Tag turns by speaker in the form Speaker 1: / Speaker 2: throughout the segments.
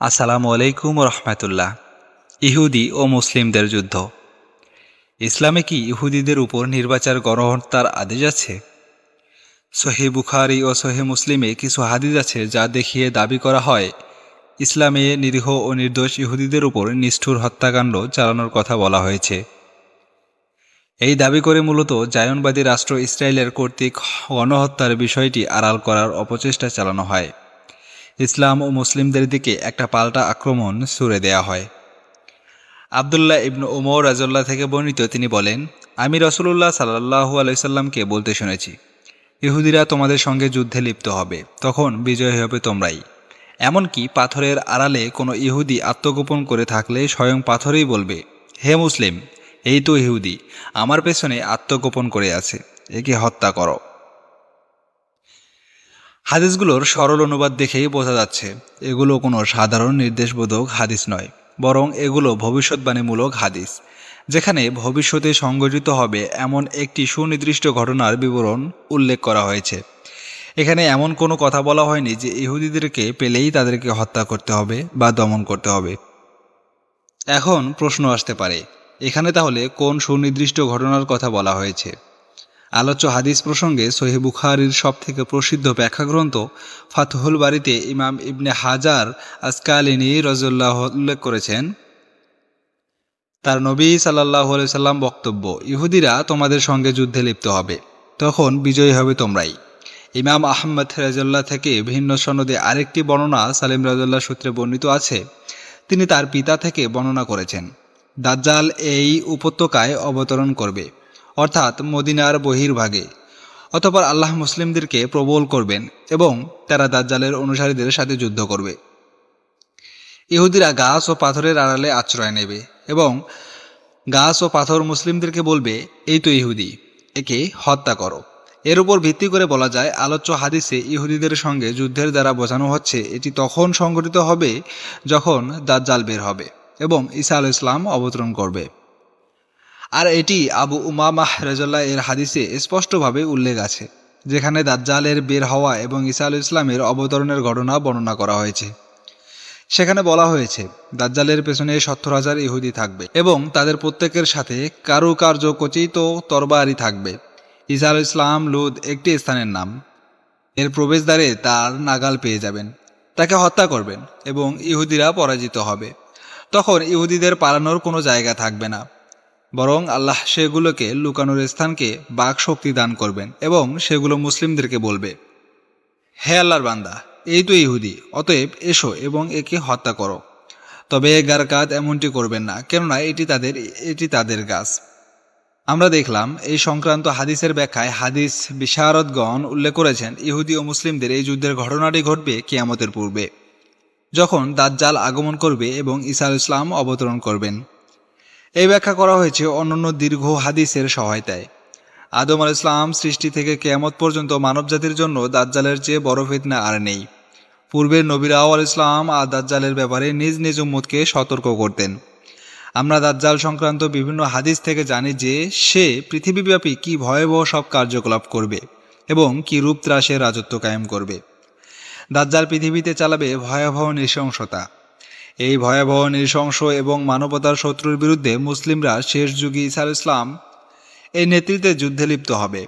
Speaker 1: আসসালামু আলাইকুম রহমতুল্লাহ ইহুদি ও মুসলিমদের যুদ্ধ। ইসলামে কি ইহুদিদের উপর নির্বাচার গণহত্যার আদেশ আছে? সহি বুখারি ও সহি মুসলিমে কিছু হাদিস আছে যা দেখিয়ে দাবি করা হয়, ইসলামে নিরীহ ও নির্দোষ ইহুদিদের উপর নিষ্ঠুর হত্যাকাণ্ড চালানোর কথা বলা হয়েছে। এই দাবি করে মূলত জায়নবাদী রাষ্ট্র ইসরায়েলের কর্তৃক গণহত্যার বিষয়টি আড়াল করার অপচেষ্টা চালানো হয়। ইসলাম ও মুসলিমদের দিকে একটা পাল্টা আক্রমণ সুরে দেয়া হয়। আবদুল্লাহ ইবনু ওমর রাজল্লাহ থেকে বর্ণিত তিনি বলেন, আমি রসুল্লাহ সাল্লাহু আলাইসাল্লামকে বলতে শুনেছি, ইহুদিরা তোমাদের সঙ্গে যুদ্ধে লিপ্ত হবে, তখন বিজয় হবে তোমরাই। এমনকি পাথরের আড়ালে কোনো ইহুদি আত্মগোপন করে থাকলে স্বয়ং পাথরেই বলবে, হে মুসলিম, এই তো ইহুদি, আমার পেছনে আত্মগোপন করে আছে, একে হত্যা করো হাদিসগুলোর সরল অনুবাদ দেখেই বোঝা যাচ্ছে, এগুলো কোনো সাধারণ নির্দেশবোধক হাদিস নয়, বরং এগুলো ভবিষ্যৎবাণীমূলক হাদিস, যেখানে ভবিষ্যতে সংঘটিত হবে এমন একটি সুনির্দিষ্ট ঘটনার বিবরণ উল্লেখ করা হয়েছে। এখানে এমন কোনো কথা বলা হয়নি যে ইহুদিদেরকে পেলেই তাদেরকে হত্যা করতে হবে বা দমন করতে হবে। এখন প্রশ্ন আসতে পারে, এখানে তাহলে কোন সুনির্দিষ্ট ঘটনার কথা বলা হয়েছে? আলোচ্য হাদিস প্রসঙ্গে সহি বুখারির সব থেকে প্রসিদ্ধ ব্যাখ্যাগ্রন্থ ফাতহুল বাড়িতে ইমাম ইবনে হাজার আসকালিনী রজুল্লাহ উল্লেখ করেছেন, তার নবী সাল্লাহ সাল্লাম বক্তব্য, ইহুদিরা তোমাদের সঙ্গে যুদ্ধে লিপ্ত হবে, তখন বিজয়ী হবে তোমরাই। ইমাম আহমদ রাজল্লাহ থেকে ভিন্ন সনদে আরেকটি বর্ণনা সালিম রাজল্লাহ সূত্রে বর্ণিত আছে, তিনি তার পিতা থেকে বর্ণনা করেছেন, দাজ্জাল এই উপত্যকায় অবতরণ করবে। অর্থাৎ মদিনার বহির্ভাগে। অতপর আল্লাহ মুসলিমদেরকে প্রবল করবেন এবং তারা দাজ্জালের অনুসারীদের সাথে যুদ্ধ করবে। ইহুদিরা গাছ ও পাথরের আড়ালে আশ্রয় নেবে এবং গাছ ও পাথর মুসলিমদেরকে বলবে, এই তো ইহুদি, একে হত্যা করো। এর উপর ভিত্তি করে বলা যায়, আলোচ্য হাদিসে ইহুদিদের সঙ্গে যুদ্ধের দ্বারা বোঝানো হচ্ছে, এটি তখন সংঘটিত হবে যখন দাজ্জাল বের হবে এবং ঈসা আল ইসলাম অবতরণ করবে। আর এটি আবু উমামাহ রেজল্লাহ এর হাদিসে স্পষ্টভাবে উল্লেখ আছে, যেখানে দাজ্জালের বের হওয়া এবং আল ইসলামের অবতরণের ঘটনা বর্ণনা করা হয়েছে। সেখানে বলা হয়েছে, দাজ্জালের পেছনে সত্তর হাজার ইহুদি থাকবে এবং তাদের প্রত্যেকের সাথে কারুকার্য কচিত তরবারি থাকবে। আল ইসলাম লুদ একটি স্থানের নাম। এর প্রবেশদ্বারে তার নাগাল পেয়ে যাবেন, তাকে হত্যা করবেন এবং ইহুদিরা পরাজিত হবে। তখন ইহুদিদের পালানোর কোনো জায়গা থাকবে না। বরং আল্লাহ সেগুলোকে লুকানোর স্থানকে বাক শক্তি দান করবেন এবং সেগুলো মুসলিমদেরকে বলবে, হে আল্লাহর বান্দা, এই তো ইহুদি, অতএব এসো এবং একে হত্যা করো। তবে গার কাজ এমনটি করবেন না, কেননা এটি তাদের এটি তাদের গাছ। আমরা দেখলাম এই সংক্রান্ত হাদিসের ব্যাখ্যায় হাদিস বিশারদগণ উল্লেখ করেছেন ইহুদি ও মুসলিমদের এই যুদ্ধের ঘটনাটি ঘটবে কিয়ামতের পূর্বে, যখন দাজ্জাল আগমন করবে এবং আল ইসলাম অবতরণ করবেন। এই ব্যাখ্যা করা হয়েছে অন্যান্য দীর্ঘ হাদিসের সহায়তায়। আদম আল ইসলাম সৃষ্টি থেকে কেয়ামত পর্যন্ত মানবজাতির জন্য দাজ্জালের চেয়ে বড় ফিতনা আর নেই। পূর্বের নবীরাও আল ইসলাম আর দাজ্জালের ব্যাপারে নিজ নিজ উম্মতকে সতর্ক করতেন। আমরা দাজ্জাল সংক্রান্ত বিভিন্ন হাদিস থেকে জানি যে, সে পৃথিবীব্যাপী কি ভয়াবহ সব কার্যকলাপ করবে এবং কি রূপ ত্রাসে রাজত্ব কায়েম করবে। দাজ্জাল পৃথিবীতে চালাবে ভয়াবহ নৃশংসতা। এই ভয়াবহ নৃশংস এবং মানবতার শত্রুর বিরুদ্ধে মুসলিমরা শেষ যুগে ইসা ইসলাম এই নেতৃত্বে যুদ্ধে লিপ্ত হবে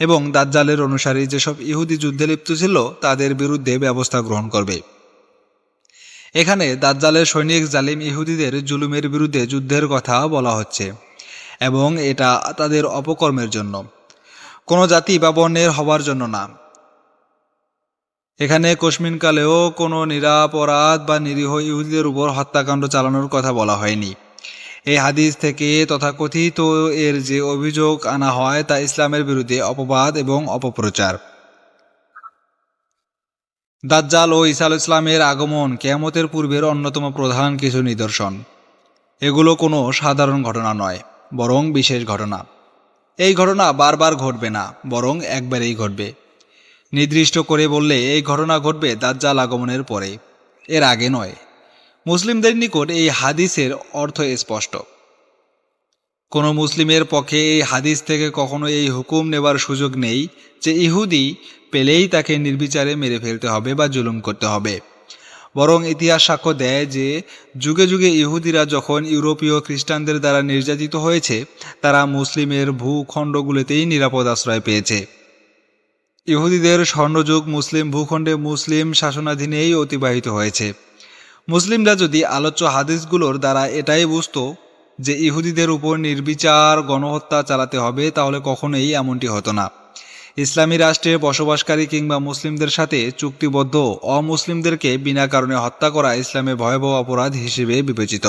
Speaker 1: এবং দাজ্জালের অনুসারী যেসব ইহুদি যুদ্ধে লিপ্ত ছিল, তাদের বিরুদ্ধে ব্যবস্থা গ্রহণ করবে। এখানে দাজ্জালের সৈনিক জালিম ইহুদিদের জুলুমের বিরুদ্ধে যুদ্ধের কথা বলা হচ্ছে এবং এটা তাদের অপকর্মের জন্য। কোনো জাতি বা বর্ণের হবার জন্য না। এখানে কোশ্মিনকালেও কোনো নিরাপরাধ বা নিরীহ ইহুদিদের উপর হত্যাকাণ্ড চালানোর কথা বলা হয়নি। এই হাদিস থেকে তথাকথিত এর যে অভিযোগ আনা হয় তা ইসলামের বিরুদ্ধে অপবাদ এবং অপপ্রচার। দাজ্জাল ও ইসা আল ইসলামের আগমন কেয়ামতের পূর্বের অন্যতম প্রধান কিছু নিদর্শন। এগুলো কোনো সাধারণ ঘটনা নয়, বরং বিশেষ ঘটনা। এই ঘটনা বারবার ঘটবে না, বরং একবারেই ঘটবে। নির্দিষ্ট করে বললে, এই ঘটনা ঘটবে দাজ্জাল আগমনের পরে। এর আগে নয়। মুসলিমদের নিকট এই হাদিসের অর্থ স্পষ্ট। কোনো মুসলিমের পক্ষে এই হাদিস থেকে কখনো এই হুকুম নেবার সুযোগ নেই যে ইহুদি পেলেই তাকে নির্বিচারে মেরে ফেলতে হবে বা জুলুম করতে হবে। বরং ইতিহাস সাক্ষ্য দেয় যে, যুগে যুগে ইহুদিরা যখন ইউরোপীয় খ্রিস্টানদের দ্বারা নির্যাতিত হয়েছে, তারা মুসলিমের ভূখণ্ডগুলিতেই নিরাপদ আশ্রয় পেয়েছে। ইহুদিদের স্বর্ণযুগ মুসলিম ভূখণ্ডে মুসলিম শাসনাধীনেই অতিবাহিত হয়েছে। মুসলিমরা যদি আলোচ্য হাদিসগুলোর দ্বারা এটাই বুঝত যে ইহুদিদের উপর নির্বিচার গণহত্যা চালাতে হবে, তাহলে কখনোই এমনটি হতো না। ইসলামী রাষ্ট্রে বসবাসকারী কিংবা মুসলিমদের সাথে চুক্তিবদ্ধ অমুসলিমদেরকে বিনা কারণে হত্যা করা ইসলামে ভয়াবহ অপরাধ হিসেবে বিবেচিত।